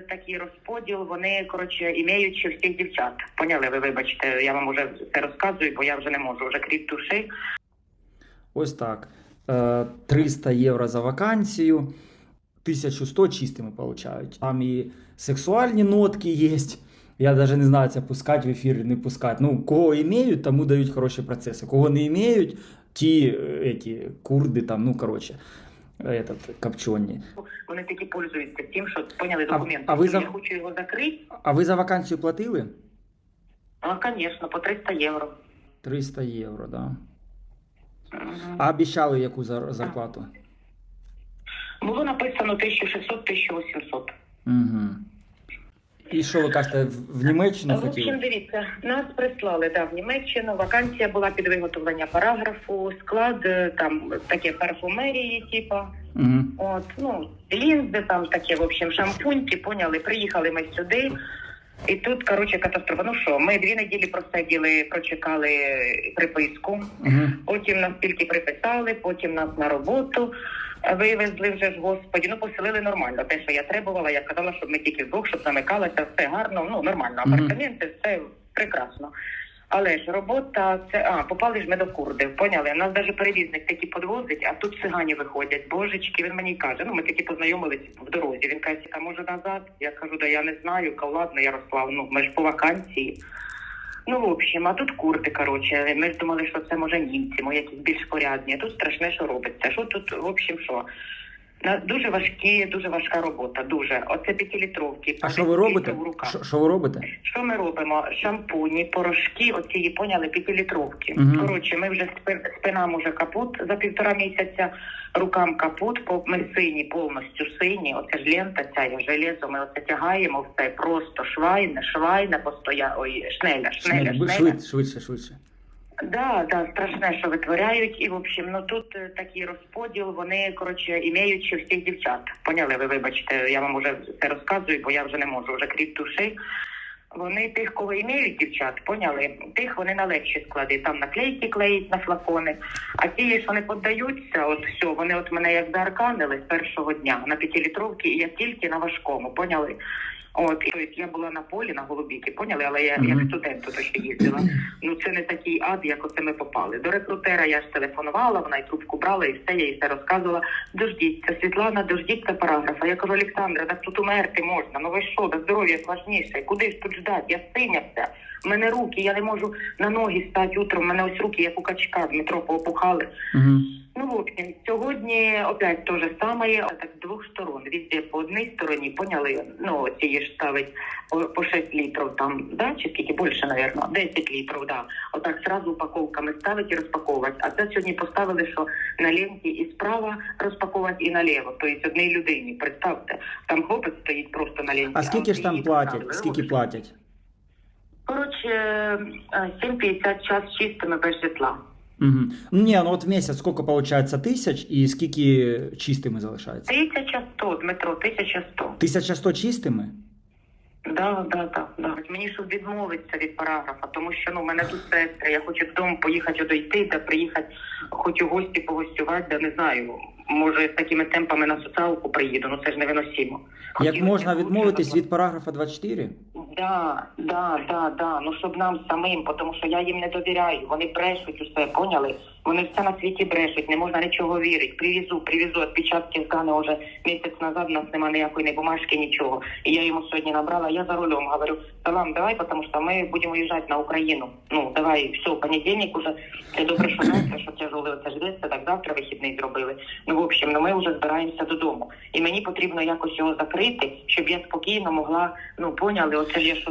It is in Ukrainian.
е, такий розподіл, вони коротше імеючи всіх дівчат. Поняли ви, вибачте, я вам уже все розказую, бо я вже не можу, вже крізь душі. Ось так. Е, 300 євро за вакансію, 1100 чистими получають. Там і сексуальні нотки є. Я навіть не знаю, це пускати в ефір, не пускати. Ну, кого імеють, тому дають хороші процеси. Кого не імеють, ті е, еті, курди, там, ну, коротше, этот, копчені. Вони такі пользуються тим, що поняли А- документи. а ви Я хочу його закрити. А ви за вакансію платили? А, звісно, по 300 євро. 300 євро, да. Угу. А обіцяли яку зар- зарплату? Було написано 1600-1800. Угу. І що ви кажете, в, Німеччину В общем, хотіли? дивіться, нас прислали да, в Німеччину. Вакансія була під виготовлення параграфу, склад е, там таке парфумерії, типа. Угу. От, ну, лінзи, там таке, в общем, шампуньки, поняли, приїхали ми сюди. І тут, коротше, катастрофа. Ну що, ми дві неділі просиділи, прочекали приписку. Угу. Потім нас тільки приписали, потім нас на роботу вивезли вже ж, господі. Ну, поселили нормально. Те, що я требувала, я казала, щоб ми тільки вдвох, щоб замикалося, все гарно, ну нормально. Апартаменти, все прекрасно. Але ж робота, це а попали ж ми до курдів, поняли? Нас навіть перевізник такі подвозить, а тут цигані виходять. Божечки, він мені каже. Ну ми такі познайомились в дорозі. Він каже, а може назад? Я кажу, да я не знаю. Ка ладно, Ярослав. Ну ми ж по вакансії. Ну, в общем, а тут курди, коротше. Ми ж думали, що це може німці, мо якісь більш порядні. А тут страшне, що робиться. Що тут, в общем, що? Дуже важкі, дуже важка робота. Дуже. Оце п'ятилітровки. А що ви робите? Що, що ви робите? Що ми робимо? Шампуні, порошки, оці поняли, п'ятилітровки. Мгм. Коротше, ми вже спи- спинам уже капут за півтора місяця, рукам капут, по ми сині, повністю сині. Оце ж лента ця, я железо, ми оце тягаємо все просто швайне, швайне постоя. Ой, шнеля, шнеля, шнеля. швидше, швидше, швидше. Да, да, страшне, що витворяють, і в общем, ну тут е, такий розподіл. Вони коротше імеючи всіх дівчат. Поняли ви, вибачте, я вам уже все розказую, бо я вже не можу, вже крізь душі. Вони тих, кого імеють дівчат, поняли? Тих вони на легші склади. Там наклейки клеїть на флакони. А ті, що не піддаються, от все, вони от мене як заарканили з першого дня на п'ятилітровки, і я тільки на важкому, поняли? От я була на полі на голубіки, поняли, але я як студент тут ще їздила. Ну це не такий ад, як оце ми попали. До рекрутера я ж телефонувала, вона і трубку брала, і все, я їй все розказувала. Дождіться, Світлана, дождіться параграфа. Я кажу, Олександра, так тут умерти можна. Ну ви що, да здоров'я ж важніше. Куди ж тут ждати? Я синя вся. У мене руки, я не можу на ноги стати утром. У мене ось руки, як у качка, метро поопухали. Ну, в общем, сьогодні опять те же саме, так з двох сторон. Везде по одній стороні, поняли, ну, ці ж ставить по, по 6 літрів там, да, чи скільки більше, наверное, 10 літрів, да. Отак сразу упаковками ставить і розпаковувати. А це сьогодні поставили, що на ленті і справа розпаковувати, і наліво. Тобто одній людині, представте, там хлопець стоїть просто на ленті. А скільки ж там платять? Скільки платять? Коротше, е, 7,50 час чистими без житла. Угу. Ні, ну от в місяць скільки виходить тисяч і скільки чистими залишається? 1100, Дмитро, 1100. 1100 чистими? Да, да, да, да. Мені щоб відмовитися від параграфа, тому що ну в мене тут сестри. Я хочу додому поїхати одійти, де приїхати, хоч у гості погостювати, де не знаю. Може, з такими темпами на соціалку приїду, ну це ж невиносимо. Як можна відмовитись лучше від параграфа 24? Да, да, да, да. Ну щоб нам самим, тому що я їм не довіряю. Вони брешуть усе, поняли? Вони все на світі брешуть, не можна нічого вірити. Привізу, привізу відпечатки Гани вже місяць назад. У нас немає ніякої ні бумажки, нічого. І я йому сьогодні набрала. Я за рулем говорю, Салам, давай, тому що ми будемо їжджати на Україну. Ну давай, все, понедільник уже. Це добре, що завтра, що тяжелий це ж десь, так завтра вихідний зробили. Ну в общем, ну ми вже збираємося додому. І мені потрібно якось його закрити, щоб я спокійно могла, ну поняли, оце ж я що